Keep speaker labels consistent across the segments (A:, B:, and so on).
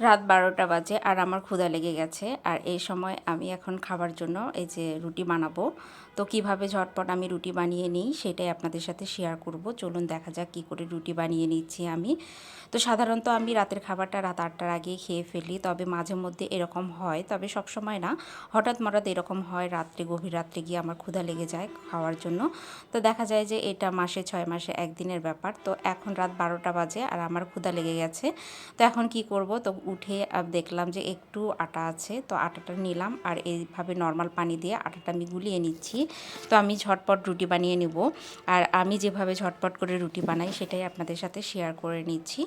A: রাত বারোটা বাজে আর আমার ক্ষুধা লেগে গেছে। আর এই সময় আমি এখন খাবার জন্য এই যে রুটি বানাবো। তো কীভাবে ঝটপট আমি রুটি বানিয়ে নিই সেটাই আপনাদের সাথে শেয়ার করব। চলুন দেখা যাক কী করে রুটি বানিয়ে নিচ্ছি আমি। তো সাধারণত আমি রাতের খাবারটা রাত আটটার আগে খেয়ে ফেলি, তবে মাঝে মধ্যে এরকম হয়, তবে সব সময় না, হঠাৎ মঠাৎ এরকম হয় রাত্রে, গভীর রাত্রে গিয়ে আমার ক্ষুধা লেগে যায় খাওয়ার জন্য। তো দেখা যায় যে এটা মাসে ছয় মাসে একদিনের ব্যাপার। তো এখন রাত বারোটা বাজে আর আমার ক্ষুধা লেগে গেছে। তো এখন কি করব? তো উঠে দেখলাম যে একটু আটা আছে, তো আটাটা নিলাম আর এইভাবে নর্মাল পানি দিয়ে আটাটা আমি গুলিয়ে নিচ্ছি। তো আমি ঝটপট রুটি বানিয়ে নিব। আর আমি যেভাবে ঝটপট করে রুটি বানাই সেটাই আপনাদের সাথে শেয়ার করে নিচ্ছি।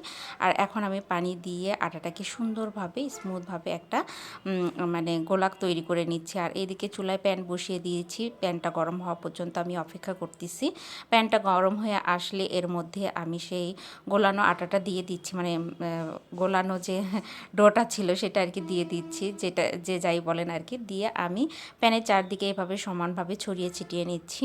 A: আর এখন আমি পানি দিয়ে আটাটাকে সুন্দরভাবে স্মুথভাবে একটা মানে গোলাক তৈরি করে নিচ্ছি। আর এদিকে চুলায় প্যান বসিয়ে দিয়েছি। প্যানটা গরম হওয়া পর্যন্ত আমি অপেক্ষা করতেছি। প্যানটা গরম হয়ে আসলে এর মধ্যে আমি সেই গোলানো আটাটা দিয়ে দিচ্ছি। মানে গোলানো যে ডোটা ছিল সেটা আর কি দিয়ে দিচ্ছি, যেটা, যে যাই বলেন আর কি দিয়ে আমি প্যানের চারদিকে এভাবে সমানভাবে ছড়িয়ে ছিটিয়ে নিচ্ছি।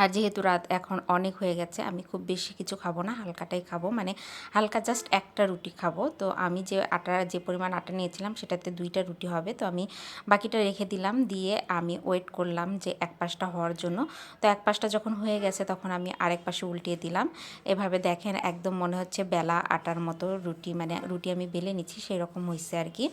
A: আর যেহেতু রাত এখন অনেক হয়ে গেছে, আমি খুব বেশি কিছু খাব না, হালকাটাই খাব। মানে হালকা জাস্ট একটা রুটি খাব। তো আমি যে আটা, যে পরিমাণ আটা নিয়েছিলাম, সেটাতে দুইটা রুটি হবে। তো আমি বাকিটা রেখে দিলাম। দিয়ে আমি ওয়েট করলাম যে এক পাশটা হওয়ার জন্য। তো এক পাশটা যখন হয়ে গেছে, তখন আমি আরেক পাশে উল্টিয়ে দিলাম। এভাবে দেখেন একদম মনে হচ্ছে বেলা আটার মতো রুটি মানে রুটি আমি বেলে নিচ্ছি, সেরকম হয়েছে আর কি।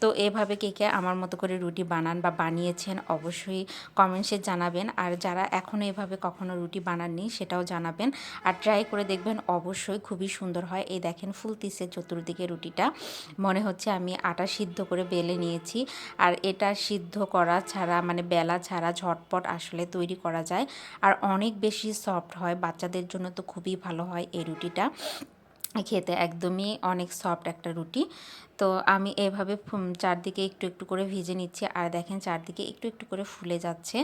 A: তো এভাবে কে কে আমার মতো করে রুটি বানান বা বানিয়েছেন, অবশ্যই কমেন্টসে জানাবেন। আর যারা এখনও এভাবে কীভাবে কখনো রুটি বানাননি, সেটাও জানাবেন। আর ট্রাই করে দেখবেন অবশ্যই খুবই সুন্দর হয়। এই দেখেন ফুলতিসের চতুর্দিকে রুটিটা। মনে হচ্ছে আমি আটা সিদ্ধ করে বেলে নিয়েছি। আর এটা সিদ্ধ করা ছাড়া মানে বেলা ছাড়া ঝটপট আসলে তৈরি করা যায়। আর অনেক বেশি সফট হয়। বাচ্চাদের জন্য তো খুবই ভালো হয় এই রুটিটা। খেতে একদমই অনেক সফট একটা রুটি। তো আমি এভাবে চারদিকে একটু একটু করে ভেজে নিচ্ছি। আর দেখেন চারদিকে একটু একটু করে ফুলে যাচ্ছে।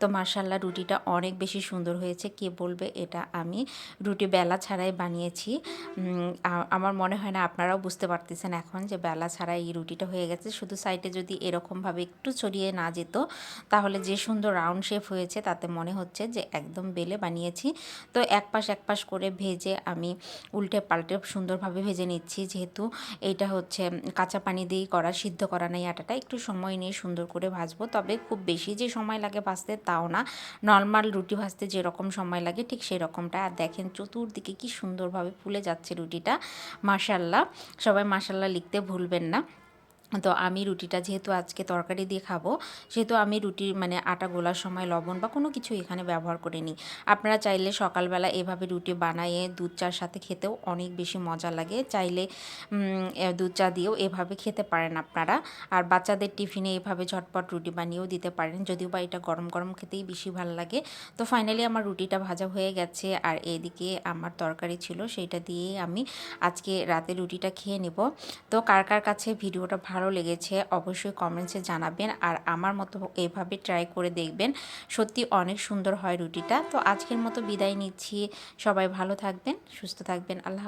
A: তো মার্শাল্লাহ রুটিটা অনেক বেশি সুন্দর হয়েছে। কে বলবে এটা আমি। রুটি বেলা ছাড়াই বানিয়েছি। আমার মনে হয় না আপনারাও বুঝতে পারতেছেন এখন যে বেলা ছাড়াই এই রুটিটা হয়ে গেছে। শুধু সাইডে যদি এরকমভাবে একটু ছড়িয়ে না যেত, তাহলে যে সুন্দর রাউন্ড শেপ হয়েছে, তাতে মনে হচ্ছে যে একদম বেলে বানিয়েছি। তো এক পাশ এক পাশ করে ভেজে আমি উল্টে পাল্টে সুন্দরভাবে ভেজে নিচ্ছি। যেহেতু এটা হচ্ছে কাঁচা পানি দিয়েই করা, সিদ্ধ করা নেই আটাটা, একটু সময় নিয়ে সুন্দর করে ভাজবো। তবে খুব বেশি যে সময় লাগে ভাজতে তাও না। নর্মাল রুটি ভাজতে যেরকম সময় লাগে ঠিক সেই রকমটা আর দেখেন চতুর্দিকে কি সুন্দরভাবে ফুলে যাচ্ছে রুটিটা। মাসাল্লাহ সবাই মাসাল্লাহ লিখতে ভুলবেন না। তো আমি রুটিটা যেহেতু আজকে তরকারি দিয়ে খাব, সেহেতু আমি রুটির মানে আটা গোলার সময় লবণ বা কোনো কিছু এখানে ব্যবহার করে নিই আপনারা চাইলে সকালবেলা এভাবে রুটি বানিয়ে দুধ চার সাথে খেতেও অনেক বেশি মজা লাগে। চাইলে দুধ চা দিয়েও এভাবে খেতে পারেন আপনারা। আর বাচ্চাদের টিফিনে এভাবে ঝটপট রুটি বানিয়েও দিতে পারেন, যদিও বা এটা গরম গরম খেতেই বেশি ভালো লাগে। তো ফাইনালি আমার রুটিটা ভাজা হয়ে গেছে, আর এদিকে আমার তরকারি ছিল, সেইটা দিয়ে আমি আজকে রাতে রুটিটা খেয়ে নেব। তো কার কার কাছে ভিডিওটা ভালো ভালো লেগেছে, অবশ্যই কমেন্টসে জানাবেন আর আমার মতো এভাবে ট্রাই করে দেখবেন। সত্যি অনেক সুন্দর হয় রুটিটা। তো আজকের মতো বিদায় নিচ্ছি। সবাই ভালো থাকবেন, সুস্থ থাকবেন। আল্লাহ